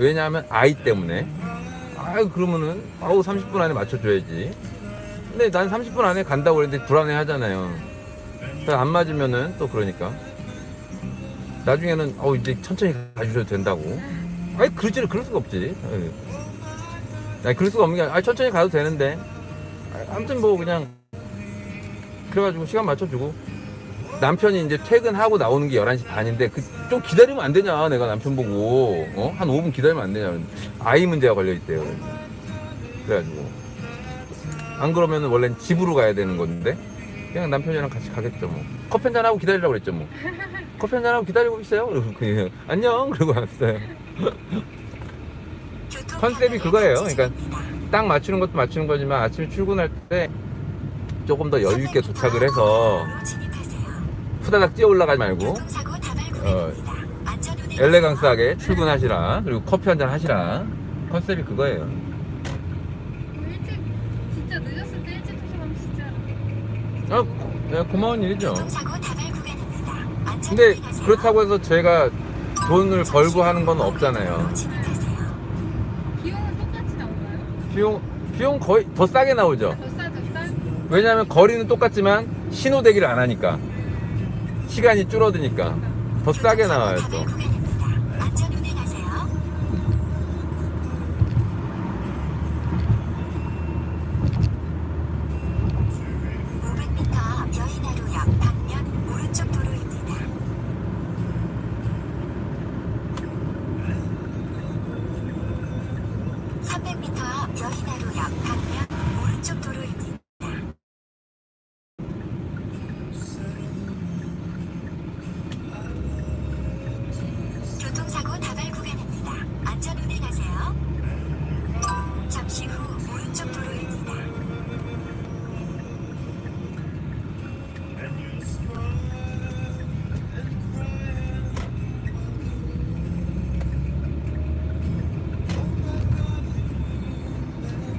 왜냐하면 아이 때문에. 아유 그러면은 아우 30분 안에 맞춰줘야지. 근데 난 30분 안에 간다고 그랬는데 불안해 하잖아요. 안 맞으면은 또 그러니까. 나중에는 어 이제 천천히 가주셔도 된다고. 아니 그러지 그럴 수가 없지. 아니, 그럴 수가 없는 게 아니 천천히 가도 되는데. 아, 아무튼 뭐 그냥 그래가지고 시간 맞춰주고 남편이 이제 퇴근하고 나오는 게 11시 반인데 그 좀 기다리면 안 되냐 내가 남편 보고. 어? 한 5분 기다리면 안 되냐. 아이 문제가 걸려 있대요. 그래가지고. 안 그러면 원래는 집으로 가야 되는 건데 그냥 남편이랑 같이 가겠죠 뭐. 커피 한잔 하고 기다리라고 그랬죠 뭐. 커피 한잔 하고 기다리고 있어요? 그리고 그냥 안녕! 그러고 왔어요. 컨셉이 그거예요. 그러니까 딱 맞추는 것도 맞추는 거지만 아침에 출근할 때 조금 더 여유 있게 도착을 해서 후다닥 뛰어 올라가지 말고 어, 엘레강스하게 출근하시라. 그리고 커피 한잔 하시라. 컨셉이 그거예요. 일찍 진짜 늦었을 때 일찍 도착하면 진짜 아, 고, 네, 고마운 일이죠. 근데 그렇다고 해서 제가 돈을 벌고 하는 건 없잖아요. 비용은 똑같이 나오나요? 비용 비용 거의 더 싸게 나오죠. 더 싸, 더 싸? 왜냐하면 거리는 똑같지만 신호 대기를 안 하니까 시간이 줄어드니까 더 싸게 나와요 또 여인하루역 방면 오른쪽 도로입니다.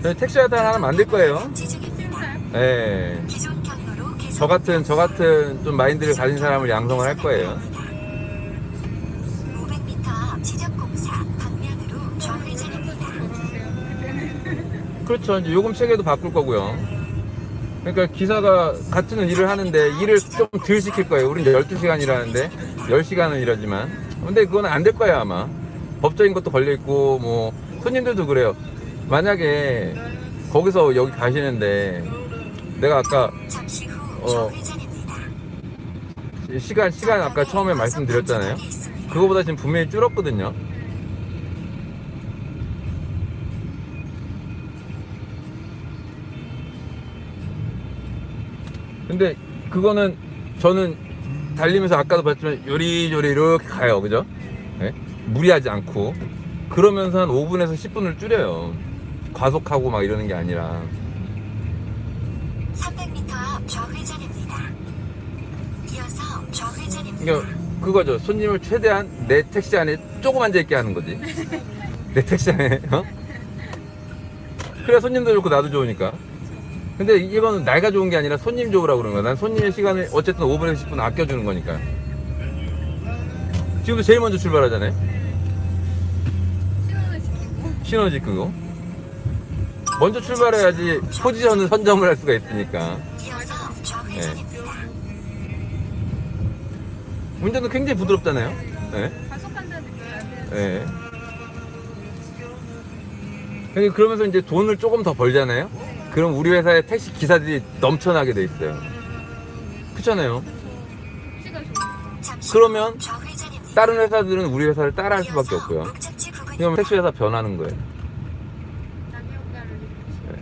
저희 택시 하다 하나 만들 거예요 계속 저 같은 저 같은 좀 마인드를 가진 사람을 양성을 할 거예요 500m 앞 지적 공사 방면으로 좌회전입니다. 그렇죠. 이제 요금 체계도 바꿀 거고요. 그러니까 기사가 같은 일을 하는데 일을 좀 덜 시킬 거예요. 우린 12시간 일하는데 10시간은 일하지만. 근데 그건 안 될 거야, 아마. 법적인 것도 걸려 있고, 뭐, 손님들도 그래요. 만약에 거기서 여기 가시는데 내가 아까 어. 시간, 시간 아까 처음에 말씀드렸잖아요. 그거보다 지금 분명히 줄었거든요. 근데 그거는 저는 달리면서 아까도 봤지만 요리조리 이렇게 가요. 그죠? 예? 무리하지 않고. 그러면서 한 5분에서 10분을 줄여요. 과속하고 막 이러는 게 아니라. 300m 앞 좌회전입니다. 이어서 좌회전입니다. 그러니까 그거죠. 손님을 최대한 내 택시 안에 조금 앉아 있게 하는 거지. 내 택시 안에. 어? 그래 손님도 좋고 나도 좋으니까. 근데 이거는 내가 좋은 게 아니라 손님 좋으라고 그러는 거야. 난 손님의 시간을 어쨌든 5분에서 10분 아껴주는 거니까. 지금도 제일 먼저 출발하잖아요. 신호지 그거. 먼저 출발해야지 포지션을 선점을 할 수가 있으니까. 좌회전입니다. 운전도 굉장히 부드럽잖아요. 예. 느낌이 돼요. 예. 근데 그러면서 이제 돈을 조금 더 벌잖아요. 그럼 우리 회사에 택시 기사들이 넘쳐나게 돼 있어요. 그렇잖아요. 시가 그러면. 다른 회사들은 우리 회사를 따라할 수밖에 없고요. 그럼 택시 회사 변하는 거예요. 남의 효과를 느끼시고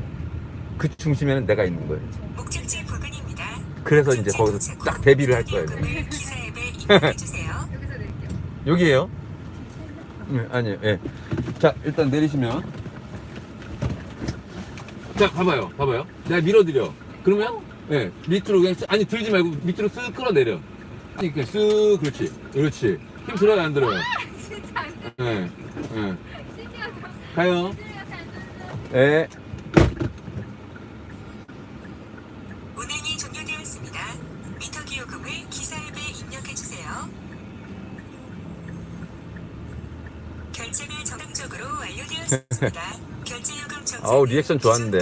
그 중심에는 내가 있는 거예요. 목적지 부근입니다. 그래서 이제 거기서 딱 데뷔를 할 거예요. 기사 앱에 입력해 주세요. 여기서 내릴게요. 여기에요? 네, 아니에요. 예. 자, 일단 내리시면. 자, 봐봐요. 봐봐요. 내가 밀어드려. 그러면, 예, 밑으로 그냥, 쓱- 아니, 들지 말고 밑으로 쓱 끌어내려. 이렇게 쓱, 그렇지. 그렇지. 힘 들어요, 안 들어요? 진짜 안 돼. 예, 예. 신기하다. 가요. 예. 결제가 정 정당적으로 완료되었습니다. 결제 요금 아우 리액션 좋았는데